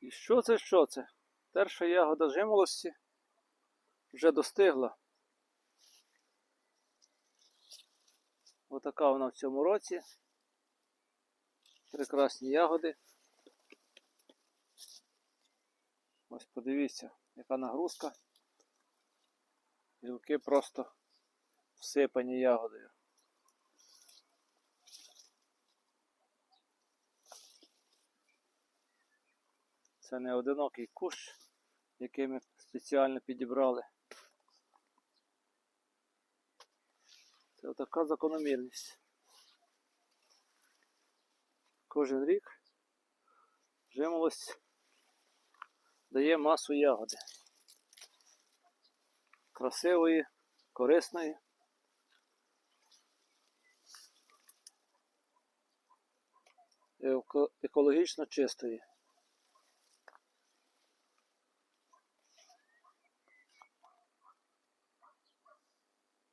І що це, що це? Перша ягода жимолості вже достигла. Отака вона в цьому році. Прекрасні ягоди. Ось подивіться, яка нагрузка. Гілки просто всипані ягодою. Це не одинокий кущ, який ми спеціально підібрали. Це така закономірність. Кожен рік жимолость дає масу ягоди. Красивої, корисної. екологічно чистої.